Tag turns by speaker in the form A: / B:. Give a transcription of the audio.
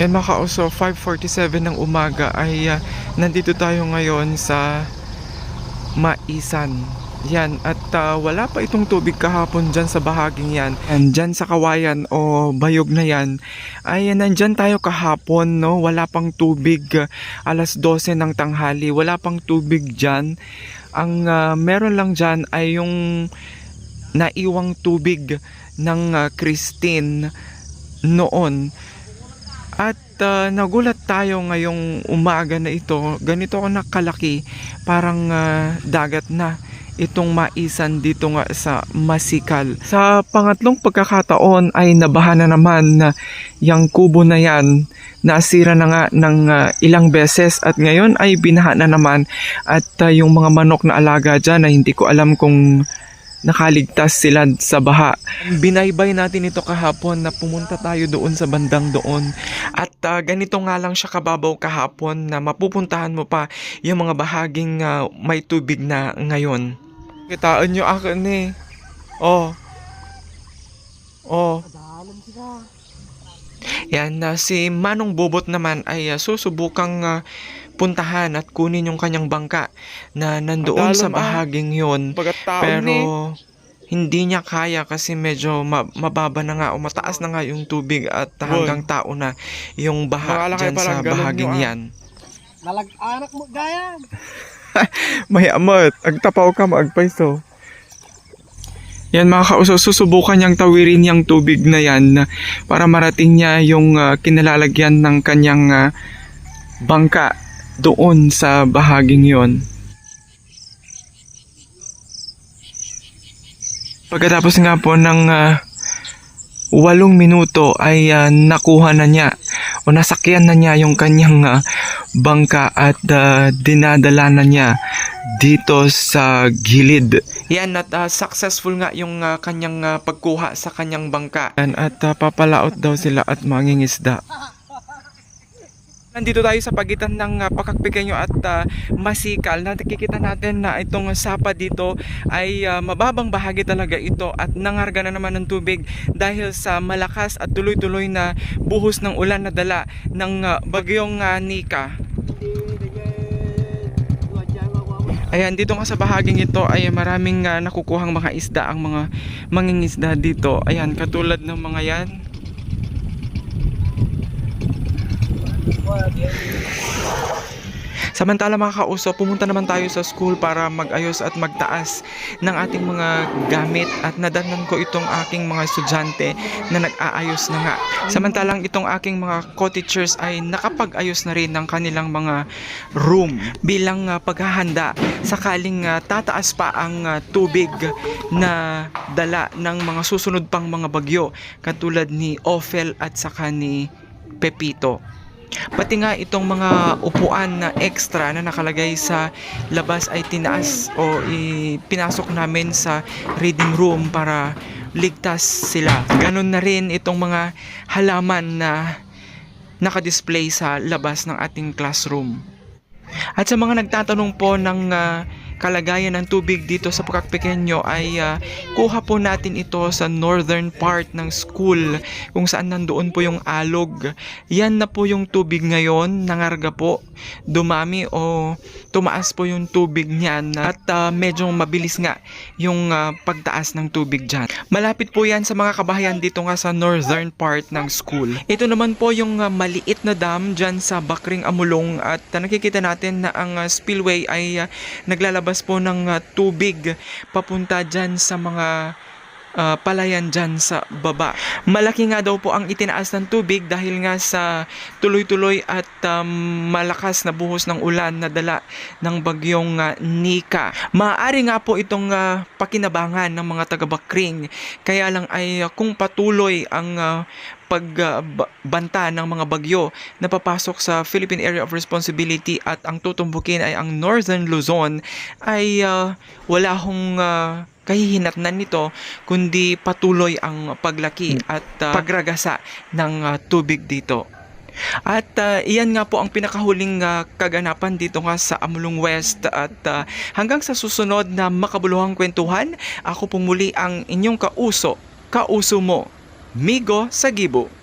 A: Yan mga kauso, 5.47 ng umaga ay ah, nandito tayo ngayon sa Maisan. Yan, at ah, wala pa itong tubig kahapon dyan sa bahaging yan. And dyan sa kawayan o bayog na yan, ay nandyan tayo kahapon, no? Wala pang tubig, ah, alas 12 ng tanghali, wala pang tubig dyan. Ang ah, meron lang dyan ay yung naiwang tubig ng ah, Christine noon. At ah, nagulat tayo ngayong umaga na ito. Ganito ako nakalaki, parang ah, dagat na itong maisan dito nga sa Masikal. Sa pangatlong pagkakataon ay nabaha na naman na yung kubo na yan. Nasira na nga ng ah, ilang beses at ngayon ay binaha na naman at ah, yung mga manok na alaga dyan ay hindi ko alam kung nakaligtas sila sa baha. Binaybay natin ito kahapon na pumunta tayo doon sa bandang doon. At ah, ganito nga lang siya kababaw kahapon na mapupuntahan mo pa yung mga bahaging ah, may tubig na ngayon. Kitaan nyo akin eh. Oh. Oh. Yan na si Manong Bobot naman ay ah, susubukang ah, puntahan at kunin yung kanyang bangka na nandoon sa
B: ah.
A: bahaging yon.
B: Pagkataon
A: Pero hindi niya kaya kasi medyo ma- mababa na nga o mataas na nga yung tubig at hanggang tao na yung baha dyan sa bahaging
B: ah.
A: yan.
B: Nalag-anak mo gaya.
A: May amat, agtapaw ka maagpaiso. Yan mga kauso, susubukan niyang tawirin yung tubig na yan para marating niya yung ah, kinalalagyan ng kanyang ah, bangka doon sa bahaging yon. Pagkatapos nga po ng ah, walong minuto ay ah, nakuha na niya o nasakyan na niya yung kanyang ah, bangka at ah, dinadala na niya dito sa gilid. Yan at ah, successful nga yung ah, kanyang ah, pagkuha sa kanyang bangka. Yan, at ah, papalaot daw sila at mangingisda. Nandito tayo sa pagitan ng uh, Pakakpekenyo at ah, Masikal. Nakikita natin na itong sapa dito ay ah, mababang bahagi talaga ito at nangarga na naman ng tubig dahil sa malakas at tuloy-tuloy na buhos ng ulan na dala ng ah, bagyong ah, Nika. Ayan, dito nga sa bahaging ito ay maraming ah, nakukuhang mga isda ang mga mangingisda dito. Ayan, katulad ng mga yan. Samantala mga kauso, pumunta naman tayo sa school para mag-ayos at magtaas ng ating mga gamit at nadatnan ko itong aking mga estudyante na nag-aayos na nga. Samantalang itong aking mga co-teachers ay nakapag-ayos na rin ng kanilang mga room bilang ah, paghahanda sakaling ah, tataas pa ang ah, tubig na dala ng mga susunod pang mga bagyo katulad ni Ophel at saka ni Pepito. Pati nga itong mga upuan na extra na nakalagay sa labas ay tinaas o pinasok namin sa reading room para ligtas sila. Ganon na rin itong mga halaman na nakadisplay sa labas ng ating classroom. At sa mga nagtatanong po ng ah, kalagayan ng tubig dito sa Pukak Pequeño ay ah, kuha po natin ito sa northern part ng school kung saan nandoon po yung alog. Yan na po yung tubig ngayon, nangarga po, dumami o tumaas po yung tubig niyan at ah, medyo mabilis nga yung ah, pagtaas ng tubig dyan. Malapit po yan sa mga kabahayan dito nga sa northern part ng school. Ito naman po yung ah, maliit na dam dyan sa Bakring Amulong at ah, nakikita natin na ang ah, spillway ay ah, naglalabas po ng ah, tubig papunta dyan sa mga ah, palayan dyan sa baba. Malaki nga daw po ang itinaas ng tubig dahil nga sa tuloy-tuloy at um, malakas na buhos ng ulan na dala ng bagyong ah, Nika. Maaari nga po itong ah, pakinabangan ng mga taga-Bakring. Kaya lang ay ah, kung patuloy ang ah, pagbanta ng mga bagyo na papasok sa Philippine Area of Responsibility at ang tutumbukin ay ang Northern Luzon ay ah, wala hong ah, kahihinatnan nito kundi patuloy ang paglaki at ah, pagragasa ng ah, tubig dito. At ah, iyan nga po ang pinakahuling ah, kaganapan dito nga sa Amulong West at ah, hanggang sa susunod na makabuluhang kwentuhan, ako po muli ang inyong kauso, kauso mo, Migo Sagibo.